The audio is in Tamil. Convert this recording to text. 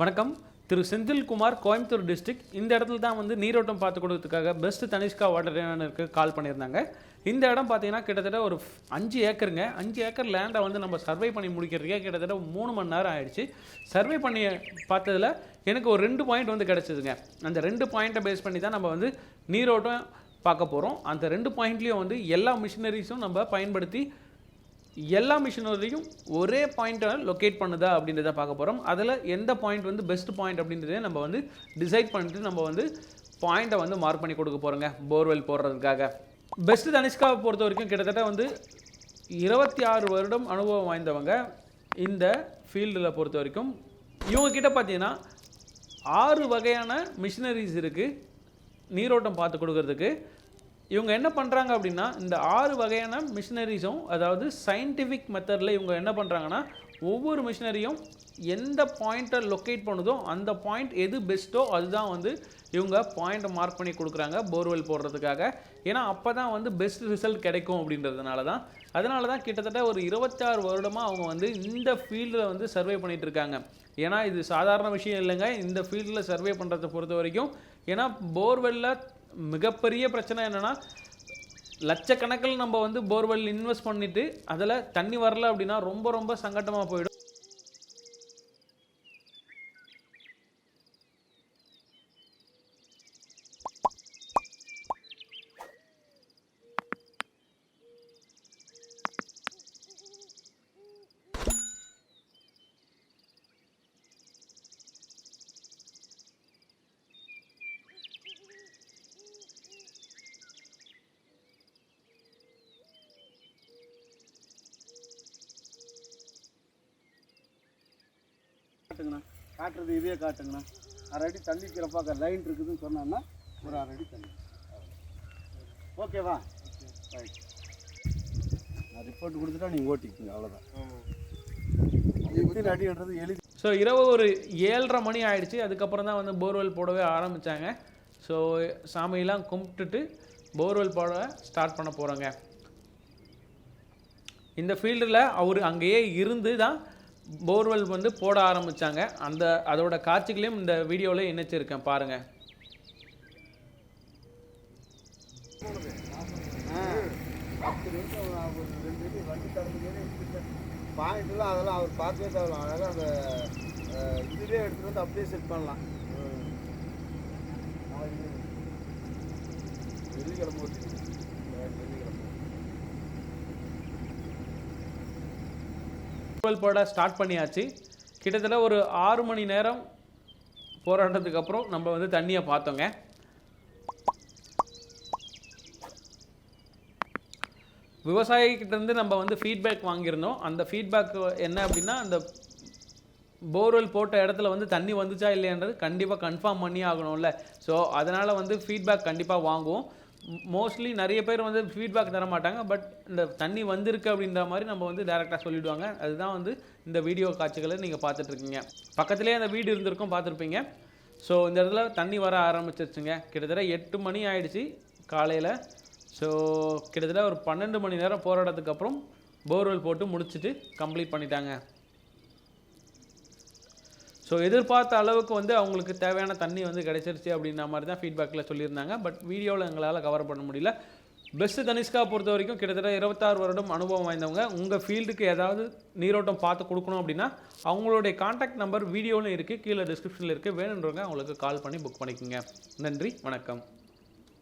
வணக்கம். திரு செந்தில்குமார் கோயம்புத்தூர் டிஸ்ட்ரிக்ட் இந்த இடத்துல தான் வந்து நீரோட்டம் பார்த்து கொடுக்கறதுக்காக பெஸ்ட் தனிஷ்கா வாட்டர் என்னன்னு கால் பண்ணியிருந்தாங்க. இந்த இடம் பார்த்தீங்கன்னா கிட்டத்தட்ட ஒரு அஞ்சு ஏக்கருங்க. அஞ்சு ஏக்கர் லேண்டை வந்து நம்ம சர்வே பண்ணி முடிக்கிறதுக்கே கிட்டத்தட்ட மூணு மணி நேரம் ஆயிடுச்சு. சர்வே பண்ணி பார்த்ததுல எனக்கு ஒரு ரெண்டு பாயிண்ட் வந்து கிடச்சிதுங்க. அந்த ரெண்டு பாயிண்ட்டை பேஸ் பண்ணி தான் நம்ம வந்து நீரோட்டம் பார்க்க போகிறோம் அந்த ரெண்டு பாயிண்ட்லேயும் வந்து எல்லா மிஷினரிஸும் நம்ம பயன்படுத்தி எல்லா மிஷினரியும் ஒரே பாயிண்ட்டை லொக்கேட் பண்ணுதா அப்படின்றத பார்க்க போகிறோம் அதில் எந்த பாயிண்ட் வந்து பெஸ்ட் பாயிண்ட் அப்படின்றதே நம்ம வந்து டிசைட் பண்ணிட்டு நம்ம வந்து பாயிண்ட்டை வந்து மார்க் பண்ணி கொடுக்க போகிறோங்க போர்வெல் போடுறதுக்காக. பெஸ்ட் தனிஷ்காவை பொறுத்த வரைக்கும் கிட்டத்தட்ட வந்து இருபத்தி ஆறு வருடம் அனுபவம் வாய்ந்தவங்க இந்த ஃபீல்டில் பொறுத்த வரைக்கும். இவங்கக்கிட்ட பார்த்தீங்கன்னா ஆறு வகையான மிஷினரிஸ் இருக்குது நீரோட்டம் பார்த்து கொடுக்கறதுக்கு இவங்க என்ன பண்ணுறாங்க அப்படின்னா இந்த ஆறு வகையான மிஷினரிஸும் அதாவது சயின்டிஃபிக் மெத்தடில் இவங்க என்ன பண்ணுறாங்கன்னா ஒவ்வொரு மிஷினரியும் எந்த பாயிண்ட்டை லொக்கேட் பண்ணுதோ அந்த பாயிண்ட் எது பெஸ்ட்டோ அதுதான் வந்து இவங்க பாயிண்ட்டை மார்க் பண்ணி கொடுக்குறாங்க போர்வெல் போடுறதுக்காக. ஏன்னா அப்போ தான் வந்து பெஸ்ட் ரிசல்ட் கிடைக்கும் அப்படின்றதுனால தான் அதனால தான் கிட்டத்தட்ட ஒரு இருபத்தாறு வருடமாக அவங்க வந்து இந்த ஃபீல்டில் வந்து சர்வே பண்ணிகிட்ருக்காங்க இருக்காங்க. ஏன்னா இது சாதாரண விஷயம் இல்லைங்க. இந்த ஃபீல்டில் சர்வே பண்ணுறதை பொறுத்த வரைக்கும் ஏன்னா போர்வெல்லில் மிகப்பெரிய பிரச்சனை என்னென்னா லட்சக்கணக்கில் நம்ம வந்து போர்வெல் இன்வெஸ்ட் பண்ணிட்டு அதில் தண்ணி வரல அப்படின்னா ரொம்ப ரொம்ப சங்கட்டமாக போயிடும் காட்டுங்கண்ணா காட்டுறது இதே காட்டுங்கண்ணா. அரை அடி தண்ணி கிடப்பாக்க லைன் இருக்குதுன்னு சொன்னான்னா ஒரு அரை அடி தண்ணி. ஓகேவா ரைட் நான் ரிப்போர்ட் கொடுத்துட்டா நீங்கள் ஓட்டிக்கிங்க அவ்வளோதான் எத்தனை அடின்றது எழுதி ஸோ இரவு ஒரு ஏழரை மணி ஆயிடுச்சு. அதுக்கப்புறம் தான் வந்து போர்வெல் போடவே ஆரம்பித்தாங்க ஸோ சாமியெல்லாம் கும்பிட்டுட்டு போர்வெல் போட ஸ்டார்ட் பண்ண போகிறோங்க இந்த ஃபீல்டில் அவர் அங்கேயே இருந்து தான் போர்வெல் வந்து போட ஆரம்பித்தாங்க அந்த அதோட காட்சிகளையும் இந்த வீடியோவில் இணைச்சிருக்கேன். பாருங்கள் பாயிண்ட்லாம் அதெல்லாம் அவர் பார்த்தே தவிர அழகாக அந்த அஹ், இதுவே எடுத்துகிட்டு வந்து அப்படியே செட் பண்ணலாம் வெள்ளிக்கிழமை வெள்ளிக்கிழமை டுவெல் போட ஸ்டார்ட் பண்ணியாச்சு. கிட்டத்தட்ட ஒரு ஆறு மணி நேரம் போராட்டத்துக்கு அப்புறம் நம்ம வந்து தண்ணியை பார்த்தோங்க. விவசாயிகிட்டேருந்து நம்ம வந்து ஃபீட்பேக் வாங்கியிருந்தோம். அந்த ஃபீட்பேக் என்ன அப்படின்னா அந்த போர்வெல் போட்ட இடத்துல வந்து தண்ணி வந்துச்சா இல்லையான்றது கண்டிப்பாக கன்ஃபார்ம் பண்ணி ஆகணும்ல. ஸோ அதனால் வந்து ஃபீட்பேக் கண்டிப்பாக வாங்குவோம். மோஸ்ட்லி நிறைய பேர் வந்து ஃபீட்பேக் தர மாட்டாங்க பட் இந்த தண்ணி வந்திருக்கு அப்படின்ற மாதிரி நம்ம வந்து டேரெக்டாக சொல்லிவிடுவாங்க அதுதான் வந்து இந்த வீடியோ காட்சிகளை நீங்கள் பார்த்துட்ருக்கீங்க. பக்கத்துலேயே அந்த வீடு இருந்திருக்கும் பார்த்துருப்பீங்க. ஸோ இந்த இடத்துல தண்ணி வர ஆரம்பிச்சிருச்சுங்க. கிட்டத்தட்ட எட்டு மணி ஆயிடுச்சு காலையில். ஸோ கிட்டத்தட்ட ஒரு பன்னெண்டு மணி நேரம் போராட்டத்துக்கு அப்புறம் போர்வெல் போட்டு முடிச்சுட்டு கம்ப்ளீட் பண்ணிட்டாங்க. ஸோ எதிர்பார்த்த அளவுக்கு வந்து அவங்களுக்கு தேவையான தண்ணி வந்து கிடைச்சிருச்சு அப்படின்ற மாதிரி தான் ஃபீட்பேக்கில் சொல்லியிருந்தாங்க. பட் வீடியோவில் எங்களால் கவர் பண்ண முடியல. பெஸ்ட்டு தனிஷ்கா பொறுத்த வரைக்கும் கிட்டத்தட்ட இருபத்தாறு வருடம் அனுபவம் வாய்ந்தவங்க. உங்கள் ஃபீல்டுக்கு ஏதாவது நீரோட்டம் பார்த்து கொடுக்கணும் அப்படின்னா அவங்களுடைய காண்டாக்ட் நம்பர் வீடியோவில் இருக்குது கீழே டிஸ்கிரிப்ஷனில் இருக்குது வேணுன்றவங்க அவங்களுக்கு கால் பண்ணி புக் பண்ணிக்கோங்க. நன்றி வணக்கம்.